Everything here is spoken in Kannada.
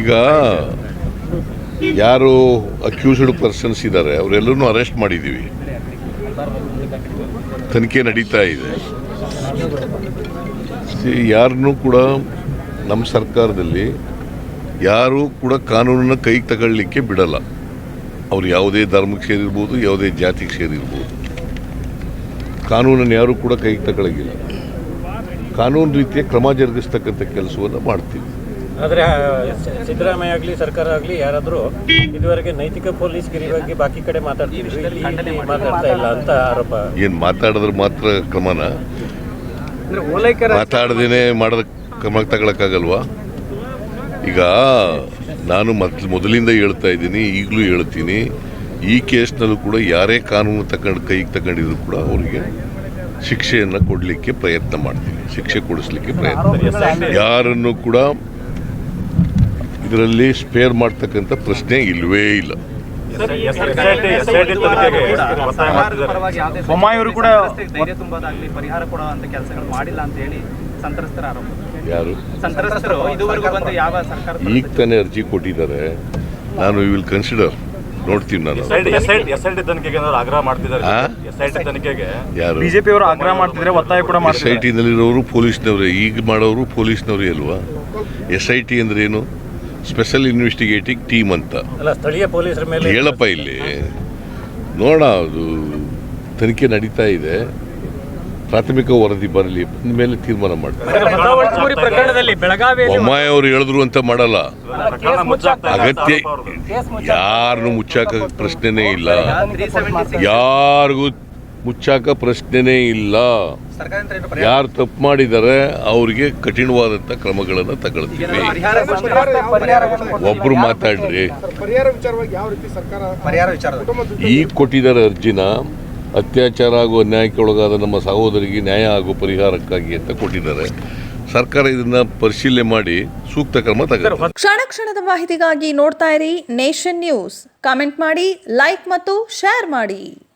ಈಗ ಯಾರು ಅಕ್ಯೂಸ್ಡ್ ಪರ್ಸನ್ಸ್ ಇದ್ದಾರೆ ಅವರೆಲ್ಲರೂ ಅರೆಸ್ಟ್ ಮಾಡಿದ್ದೀವಿ. ತನಿಖೆ ನಡೀತಾ ಇದೆ. ಯಾರನ್ನೂ ಕೂಡ ನಮ್ಮ ಸರ್ಕಾರದಲ್ಲಿ ಯಾರೂ ಕೂಡ ಕಾನೂನನ್ನ ಕೈಗೆ ತಗೊಳ್ಳಿಕ್ಕೆ ಬಿಡಲ್ಲ. ಅವರು ಯಾವುದೇ ಧರ್ಮಕ್ಕೆ ಸೇರಿರ್ಬೋದು, ಯಾವುದೇ ಜಾತಿಗೆ ಸೇರಿರ್ಬೋದು. ಕಾನೂನನ್ನು ಯಾರೂ ಕೂಡ ಕೈಗೆ ತಗೊಳಗಿಲ್ಲ. ಕಾನೂನು ರೀತಿಯ ಕ್ರಮ ಜರುಗಿಸ್ತಕ್ಕಂಥ ಕೆಲಸವನ್ನು ಮಾಡ್ತೀವಿ. ಆದರೆ ಸಿದ್ದರಾಮಯ್ಯ ಆಗಲಿ ಸರ್ಕಾರ ಆಗಲಿ ಯಾರಾದರೂ ಇದುವರೆಗೆ ನೈತಿಕ ಪೊಲೀಸ್ ಬಗ್ಗೆ ಬಾಕಿ ಕಡೆ ಮಾತಾಡ್ತೀವಿ ಮಾತಾಡ್ತಾ ಇಲ್ಲ ಅಂತ ಆರೋಪ. ಏನು ಮಾತಾಡಿದ್ರೆ ಮಾತ್ರ ಕ್ರಮನ? ಮಾತಾಡದೇನೆ ಮಾಡೋದ ಕ್ರಮ ತಗೊಳಕ್ಕಾಗಲ್ವಾ? ಈಗ ನಾನು ಮೊದ್ ಮೊದಲಿಂದ ಹೇಳ್ತಾ ಇದ್ದೀನಿ ಈಗಲೂ ಹೇಳ್ತೀನಿ ಈ ಕೇಸ್ನಲ್ಲೂ ಕೂಡ ಯಾರೇ ಕಾನೂನು ತಗೊಂಡು ಕೈಗೆ ತಗೊಂಡಿದ್ರು ಕೂಡ ಅವರಿಗೆ ಶಿಕ್ಷೆಯನ್ನು ಕೊಡಲಿಕ್ಕೆ ಪ್ರಯತ್ನ ಮಾಡ್ತೀನಿ. ಶಿಕ್ಷೆ ಕೊಡಿಸ್ಲಿಕ್ಕೆ ಪ್ರಯತ್ನ ಯಾರನ್ನು ಕೂಡ ಇದರಲ್ಲಿ ಸ್ಪೇರ್ ಮಾಡ್ತಕ್ಕಂಥ ಪ್ರಶ್ನೆ ಇಲ್ಲವೇ ಇಲ್ಲ. ಬೊಮ್ಮಾಯಿಯವರು ಕೂಡ ಧೈರ್ಯ ತುಂಬೋದಾಗ್ಲಿ ಪರಿಹಾರ ಕೊಡುವಂತ ಕೆಲಸಗಳು ಮಾಡಿಲ್ಲ ಅಂತ ಹೇಳಿ ಸಂತ್ರಸ್ತರ ಆರೋಪ. ಯಾರು? ಸಂತ್ರಸ್ತರು ಇದುವರೆಗೂ ಬಂದು ಯಾವ ಸರ್ಕಾರ ಈಗ ತಾನೇ ಅರ್ಜಿ ಕೊಟ್ಟಿದ್ದಾರೆ. ನಾನು ವಿಲ್ ಕನ್ಸಿಡರ್ ನೋಡ್ತೀನಿ ನಾನು ಎಸ್ ಐ ಟಿ ತನಿಖೆಗೆ ಏನಾದ್ರು ಆಗ್ರಹ ಮಾಡ್ತಿದ್ದಾರೆ ಆ? ಎಸ್ ಐ ಟಿ ತನಿಖೆಗೆ? ಯಾರು? ಬಿಜೆಪಿ ಅವರು ಆಗ್ರಹ ಮಾಡ್ತಿದ್ರೆ ಒತ್ತಾಯ ಕೂಡ ಎಸ್ ಐ ಟಿನಲ್ಲಿರೋರು ಪೊಲೀಸ್ನವರೇ ಈಗ ಮಾಡೋರು ಪೊಲೀಸ್ನವರೇ ಅಲ್ವಾ? ಎಸ್ ಐ ಟಿ ಅಂದ್ರೆ ಏನು? ಸ್ಪೆಷಲ್ ಇನ್ವೆಸ್ಟಿಗೇಟಿಂಗ್ ಟೀಮ್ ಅಂತ. ಅಲ್ಲ ಸ್ಥಳೀಯ ಪೊಲೀಸರ ಮೇಲೆ ಹೇಳಪ್ಪ ಇಲ್ಲಿ. ನೋಡ ಅದು ತನಿಖೆ ನಡೀತಾ ಇದೆ. ಪ್ರಾಥಮಿಕ ವರದಿ ಬರಲಿ ಬಂದ ಮೇಲೆ ತೀರ್ಮಾನ ಮಾಡ್ತಾರೆ. ಬೊಮ್ಮಾಯಿ ಅವರು ಹೇಳಿದ್ರು ಅಂತ ಮಾಡಲ್ಲ. ಅಗತ್ಯ ಯಾರನ್ನು ಮುಚ್ಚಾಕ ಪ್ರಶ್ನೆನೇ ಇಲ್ಲ. ಯಾರಿಗೂ ಮುಚ್ಚಾಕ ಪ್ರಶ್ನೆನೇ ಇಲ್ಲ. ಯಾರು ತಪ್ಪು ಮಾಡಿದ್ದಾರೆ ಅವರಿಗೆ ಕಠಿಣವಾದಂಥ ಕ್ರಮಗಳನ್ನು ತಗೊಳ್ತೀವಿ. ಒಬ್ರು ಮಾತಾಡ್ರಿ. ಈ ವಿಚಾರವಾಗಿ ಯಾವ ರೀತಿ ಸರ್ಕಾರ ಪರಿಹಾರ ವಿಚಾರದ ಈಗ ಕೊಟ್ಟಿದ್ದಾರೆ ಅರ್ಜಿನ ಅತ್ಯಾಚಾರ ಹಾಗೂ ಅನ್ಯಾಯಕ್ಕೆ ಒಳಗಾದ ನಮ್ಮ ಸಹೋದರಿಗೆ ನ್ಯಾಯ ಹಾಗೂ ಪರಿಹಾರಕ್ಕಾಗಿ ಅಂತ ಕೊಟ್ಟಿದ್ದಾರೆ. ಸರ್ಕಾರ ಇದನ್ನ ಪರಿಶೀಲನೆ ಮಾಡಿ ಸೂಕ್ತ ಕ್ರಮ ಕ್ಷಣ ಕ್ಷಣದ ಮಾಹಿತಿಗಾಗಿ ನೋಡ್ತಾ ಇರಿ ನೇಷನ್ ನ್ಯೂಸ್. ಕಾಮೆಂಟ್ ಮಾಡಿ, ಲೈಕ್ ಮತ್ತು ಶೇರ್ ಮಾಡಿ.